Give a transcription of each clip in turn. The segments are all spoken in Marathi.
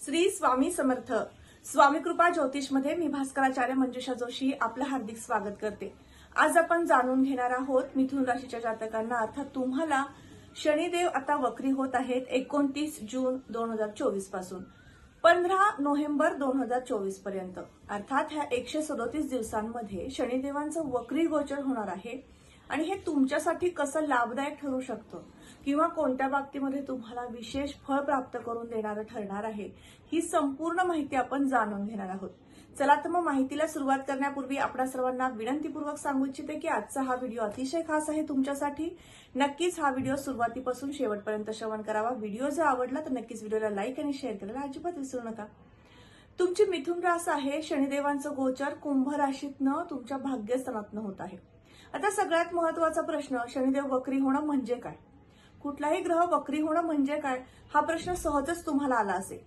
श्री स्वामी समर्थ. स्वामी कृपा ज्योतिषमध्ये मी भास्कराचार्य मंजुषा जोशी आपलं हार्दिक स्वागत करते. आज आपण जाणून घेणार आहोत मिथुन राशीच्या जातकांना. अर्थात तुम्हाला शनिदेव आता वक्री होत आहेत एकोणतीस जून दोन हजार चोवीसपासून. पंधरा नोव्हेंबर दोन हजार चोवीसपर्यंत. अर्थात ह्या एकशे सदोतीस दिवसांमध्ये शनिदेवांचं वक्री गोचर होणार आहे. आणि हे तुमच्यासाठी कसं लाभदायक ठरू शकतं? किंवा कोणत्या बाबतीमध्ये तुम्हाला विशेष फळ प्राप्त करून देणारं ठरणार आहे? ही संपूर्ण माहिती आपण जाणून घेणार आहोत. चला तर मग माहितीला सुरुवात करण्यापूर्वी आपण सर्वांना विनंतीपूर्वक सांगू इच्छिते की आजचा हा व्हिडिओ अतिशय खास आहे तुमच्यासाठी. नक्कीच हा व्हिडिओ सुरुवातीपासून शेवटपर्यंत श्रवण करावा. व्हिडिओ जर आवडला तर नक्कीच व्हिडिओला लाईक आणि शेअर करायला अजिबात विसरू नका. तुमची मिथुन रास आहे. शनिदेवांचं गोचर कुंभ राशीतनं तुमच्या भाग्यस्थानातनं होत आहे. आता सगळ्यात महत्त्वाचा प्रश्न शनिदेव वक्री होणं म्हणजे काय? कुठलाही ग्रह वक्री होणं म्हणजे काय? हा प्रश्न सहजच तुम्हाला आला असेल.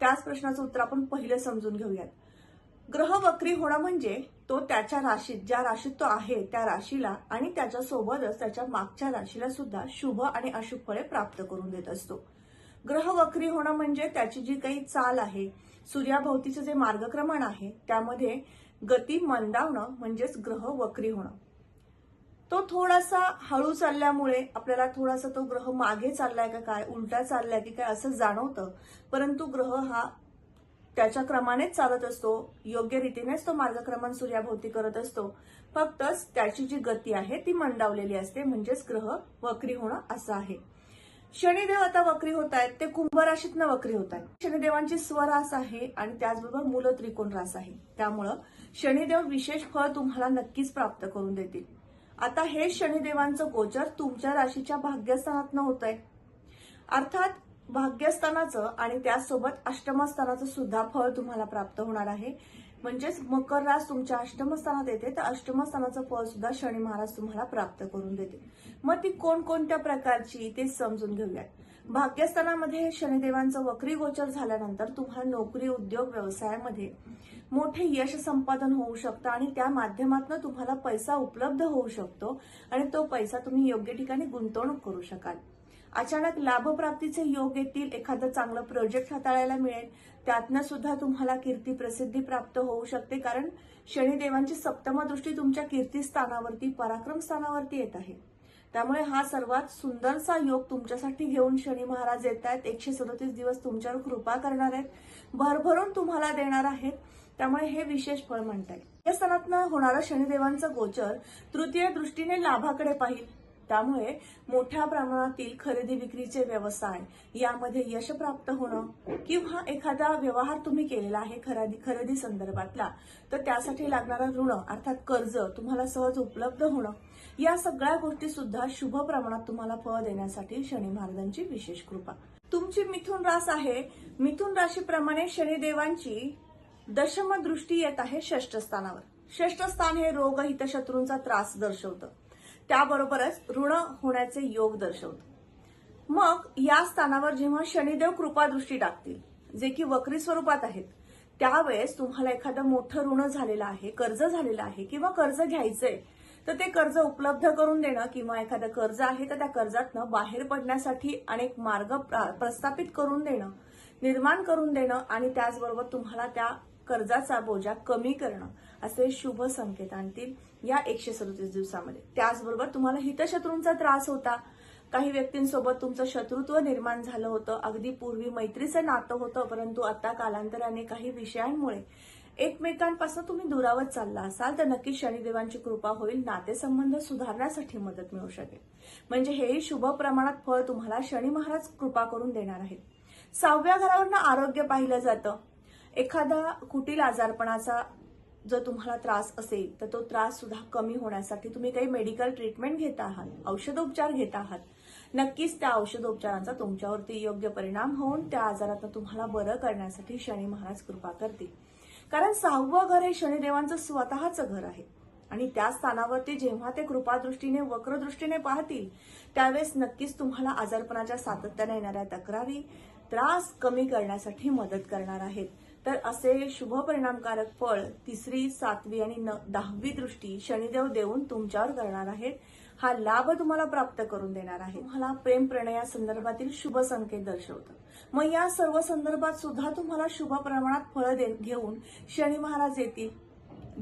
त्याच प्रश्नाचं उत्तर आपण पहिले समजून घेऊयात. ग्रह वक्री होणं म्हणजे तो त्याच्या राशीत ज्या राशीत तो आहे त्या राशीला आणि त्याच्यासोबतच त्याच्या मागच्या राशीला सुद्धा शुभ आणि अशुभ फळे प्राप्त करून देत असतो. ग्रह वक्री होणं म्हणजे त्याची जी काही चाल आहे सूर्याभोवतीचं जे मार्गक्रमण आहे त्यामध्ये गती मंदावणं म्हणजेच ग्रह वक्री होणं. तो थोडासा हळू चालल्यामुळे आपल्याला थोडासा तो ग्रह मागे चाललाय का काय उलटा चाललाय की काय असं जाणवतं. परंतु ग्रह हा त्याच्या क्रमानेच चालत असतो. योग्य रीतीनेच तो मार्गक्रमण सूर्याभोवती करत असतो. फक्तच त्याची जी गती आहे ती मंदावलेली असते. म्हणजेच ग्रह वक्री होणं असं आहे. शनिदेव आता वक्री होत आहेत. ते कुंभ राशीतनं वक्री होत आहेत. शनिदेवांची स्वरास आहे आणि त्याचबरोबर मूल त्रिकोण रास आहे. त्यामुळं शनिदेव विशेष फळ तुम्हाला नक्कीच प्राप्त करून देतील. आता हे शनिदेवांचं गोचर तुमच्या राशीच्या भाग्यस्थानात होत आहे अर्थात भाग्यस्थानाचं आणि त्यासोबत अष्टमस्थानाचं सुद्धा फळ तुम्हाला प्राप्त होणार आहे. म्हणजेच मकर रास तुमच्या अष्टमस्थानात येते तर अष्टमस्थानाचं फळ सुद्धा शनी महाराज तुम्हाला प्राप्त करून देते. मग ती कोणकोणत्या प्रकारची ते समजून घेऊयात. भाग्यस्थानामध्ये शनिदेवांचं वक्री गोचर झाल्यानंतर तुम्हाला नोकरी उद्योग व्यवसायामध्ये मोठे यश संपादन होऊ शकतं आणि त्या माध्यमातून तुम्हाला पैसा उपलब्ध होऊ शकतो आणि तो पैसा तुम्ही योग्य ठिकाणी गुंतवणूक करू शकाल. अचानक लाभप्राप्तीचे योग येतील एखादं चांगलं प्रोजेक्ट हाताळायला मिळेल त्यातनं सुद्धा तुम्हाला कीर्ती प्रसिद्धी प्राप्त होऊ शकते कारण शनिदेवांची सप्तम दृष्टी तुमच्या कीर्तीस्थानावरती पराक्रम स्थानावरती येत आहे. त्यामुळे हा सर्वात सुंदरसा योग तुमच्यासाठी घेऊन शनी महाराज येत आहेत एकशे सदोतीस दिवस तुमच्यावर कृपा करणार आहेत. भरभरून तुम्हाला देणार आहेत. त्यामुळे हे विशेष फळ म्हणता येईल. या सणातनं होणारं शनिदेवांचं गोचर तृतीय दृष्टीने लाभाकडे पाहिजे त्यामुळे मोठ्या प्रमाणातील खरेदी विक्रीचे व्यवसाय यामध्ये यश प्राप्त होणं किंवा एखादा व्यवहार तुम्ही केलेला आहे खरेदी खरेदी संदर्भातला तर त्यासाठी लागणारं ऋण अर्थात कर्ज तुम्हाला सहज उपलब्ध होणं. या सगळ्या गोष्टी सुद्धा शुभ प्रमाणात तुम्हाला फळ देण्यासाठी शनी महाराजांची विशेष कृपा. तुमची मिथुन रास आहे. मिथुन राशीप्रमाणे शनिदेवांची दशम दृष्टी येत आहे षष्ठ स्थानावर षष्ठ स्थान हे रोग हितशत्रूंचा त्रास दर्शवतं. त्याबरोबरच ऋण होण्याचे योग दर्शवतं. मग या स्थानावर जेव्हा शनिदेव कृपादृष्टी टाकतील जे की वक्री स्वरूपात आहेत त्यावेळेस तुम्हाला एखादं मोठं ऋण झालेलं आहे कर्ज झालेलं आहे किंवा कर्ज घ्यायचंय तर ते कर्ज उपलब्ध करून देणं किंवा एखादं कर्ज आहे तर त्या कर्जातनं बाहेर पडण्यासाठी अनेक मार्ग प्रा- प्रस्थापित करून देणं निर्माण करून देणं आणि त्याचबरोबर तुम्हाला त्या कर्जाचा बोजा कमी करणं असे शुभ संकेत आणतील या एकशे सदोतीस दिवसामध्ये. त्याचबरोबर तुम्हाला हितशत्रूंचा त्रास होता. काही व्यक्तींसोबत तुमचं शत्रुत्व निर्माण झालं होतं. अगदी पूर्वी मैत्रीचं नातं होतं परंतु आता कालांतराने काही विषयांमुळे एकमेकांपासून तुम्ही दुरावत चालला असाल तर नक्की शनिदेवांची कृपा होईल नातेसंबंध सुधारण्यासाठी मदत मिळू शकेल. म्हणजे हेही शुभ प्रमाणात फळ तुम्हाला शनी महाराज कृपा करून देणार आहेत. सहाव्या घरावरनं आरोग्य पाहिलं जातं. एखादा कुटील आजारपणाचा जर तुम्हाला त्रास असेल तर तो त्रास सुद्धा कमी होण्यासाठी तुम्ही काही मेडिकल ट्रीटमेंट घेत आहात औषधोपचार घेत आहात. नक्कीच त्या औषधोपचारांचा तुमच्यावरती योग्य परिणाम होऊन त्या आजारातून तुम्हाला बरं करण्यासाठी शनी महाराज कृपा करतील. कारण सहावं घर हे शनिदेवांचं स्वतःचं घर आहे. आणि त्या स्थानावरती जेव्हा ते कृपादृष्टीने वक्रदृष्टीने पाहतील त्यावेळेस नक्कीच तुम्हाला आजारपणाच्या सातत्याने येणाऱ्या तक्रारी त्रास कमी करण्यासाठी मदत करणार आहेत. तर असे शुभ परिणामकारक फळ तिसरी सातवी आणि न- दहावी दृष्टी शनिदेव देऊन तुमच्यावर करणार आहेत. हा लाभ तुम्हाला प्राप्त करून देणार आहे तुम्हाला प्रेम प्रणया संदर्भातील शुभ संकेत दर्शवतं मग या सर्व संदर्भात सुद्धा तुम्हाला शुभ प्रमाणात फळं दे घेऊन शनी महाराज येतील.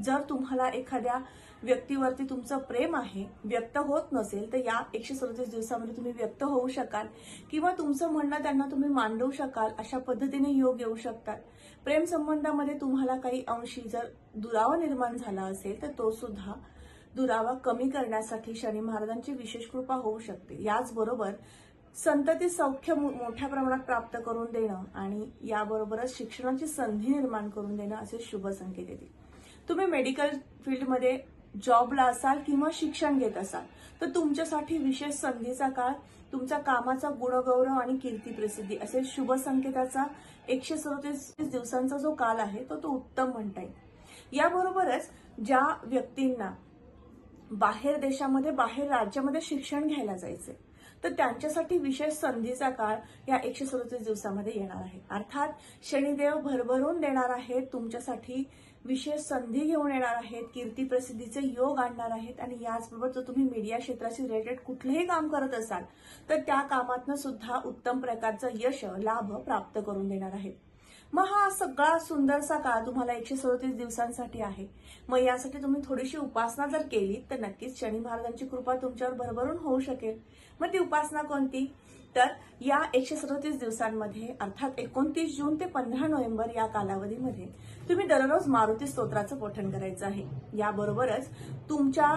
जर तुम्हाला एखाद्या व्यक्तीवरती तुमचं प्रेम आहे व्यक्त होत नसेल तर या एकशे सदतीस दिवसामध्ये तुम्ही व्यक्त होऊ शकाल किंवा तुमचं म्हणणं त्यांना तुम्ही मांडवू शकाल अशा पद्धतीने योग येऊ शकतात. प्रेम संबंधामध्ये तुम्हाला काही अंशी जर दुरावा निर्माण झाला असेल तर तो सुद्धा दुरावा कमी करण्यासाठी शनी महाराजांची विशेष कृपा होऊ शकते. याचबरोबर संतती सौख्य मो- मोठ्या प्रमाणात प्राप्त करून देणं आणि याबरोबरच शिक्षणाची संधी निर्माण करून देणं असे शुभ संकेत येतील. तुम्ही मेडिकल फील्डमध्ये जॉबला असाल किंवा शिक्षण घेत असाल तर तुमच्यासाठी विशेष संधीचा काळ तुमच्या कामाचा गुणगौरव आणि कीर्ती प्रसिद्धी असे शुभ संकेताचा एकशे सदोतीस दिवसांचा जो काल आहे तो तो उत्तम म्हणता येईल. याबरोबरच ज्या व्यक्तींना बाहेर देशामध्ये बाहेर राज्यामध्ये शिक्षण घ्यायला जायचे तर त्यांच्यासाठी विशेष संधीचा काळ या एकशे सदोतीस दिवसामध्ये येणार आहे. अर्थात शनिदेव भरभरून देणार आहेत तुमच्यासाठी विशेष संधी घेऊन येणार आहेत कीर्ती प्रसिद्धीचे योग आणणार आहेत आणि याचबरोबर जर तुम्ही मीडिया क्षेत्राशी रिलेटेड कुठलेही काम करत असाल तर त्या कामातनं सुद्धा उत्तम प्रकारचं यश लाभ प्राप्त करून देणार आहेत. मग हा सगळा सुंदरसा काळ तुम्हाला एकशे सदोतीस दिवसांसाठी आहे. मग यासाठी तुम्ही थोडीशी उपासना जर केली तर नक्कीच शनी महाराजांची कृपा तुमच्यावर भरभरून होऊ शकेल. मग ती उपासना कोणती? तर या एकशे सदतीस दिवसांमध्ये अर्थात एकोणतीस जून ते पंधरा नोव्हेंबर या कालावधीमध्ये तुम्ही दररोज मारुती स्तोत्राचं पठण करायचं आहे. याबरोबरच तुमच्या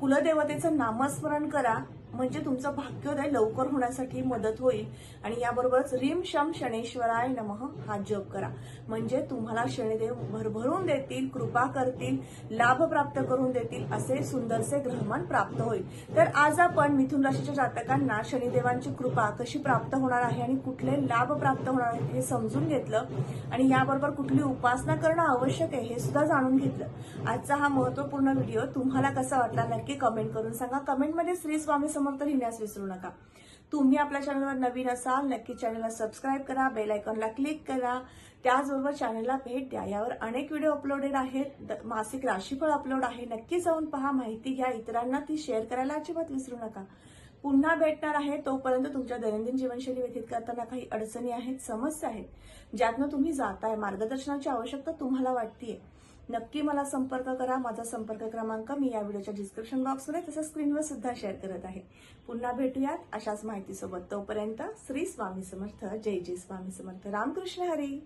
कुलदेवतेचं नामस्मरण करा म्हणजे तुमचं भाग्योदय लवकर होण्यासाठी मदत होईल. आणि याबरोबरच रिम शम शनेश्वराय नमः हा जप करा. म्हणजे तुम्हाला शनिदेव भरभरून देतील कृपा करतील लाभ प्राप्त करून देतील असे सुंदरसे ग्रहमान प्राप्त होईल. तर आज आपण मिथुन राशीच्या जातकांना शनिदेवांची कृपा कशी प्राप्त होणार आहे आणि कुठले लाभ प्राप्त होणार आहे हे समजून घेतलं. आणि याबरोबर कुठली उपासना करणं आवश्यक आहे हे सुद्धा जाणून घेतलं. आजचा हा महत्त्वपूर्ण व्हिडिओ तुम्हाला कसा वाटला नक्की कमेंट करून सांगा. कमेंटमध्ये श्री स्वामी समर्थ लिहिण्यास विसरू नका. तुम्ही आपल्या चॅनलवर नवीन असाल नक्की चॅनलला सबस्क्राईब करा बेल आयकॉनला क्लिक करा. त्याचबरोबर चॅनलला भेट द्या. यावर अनेक व्हिडिओ अपलोडेड आहेत. द- मासिक राशीफळ अपलोड आहे. नक्की जाऊन पहा. माहिती घ्या. इतरांना ती शेअर करायला अजिबात विसरू नका. पुन्हा भेटणार आहे. तोपर्यंत तुमच्या दैनंदिन जीवनशैली व्यतीत करताना काही अडचणी आहेत समस्या आहेत ज्यातनं तुम्ही जाताय. मार्गदर्शनाची आवश्यकता तुम्हाला वाटतीये. नक्की मला संपर्क करा. माझा संपर्क क्रमांक मी या व्हिडिओच्या डिस्क्रिप्शन बॉक्समध्ये तसंच स्क्रीनवर सुद्धा शेअर करत आहे. पुन्हा भेटूयात अशाच माहितीसोबत. तोपर्यंत श्री स्वामी समर्थ. जय जय स्वामी समर्थ. रामकृष्ण हरी.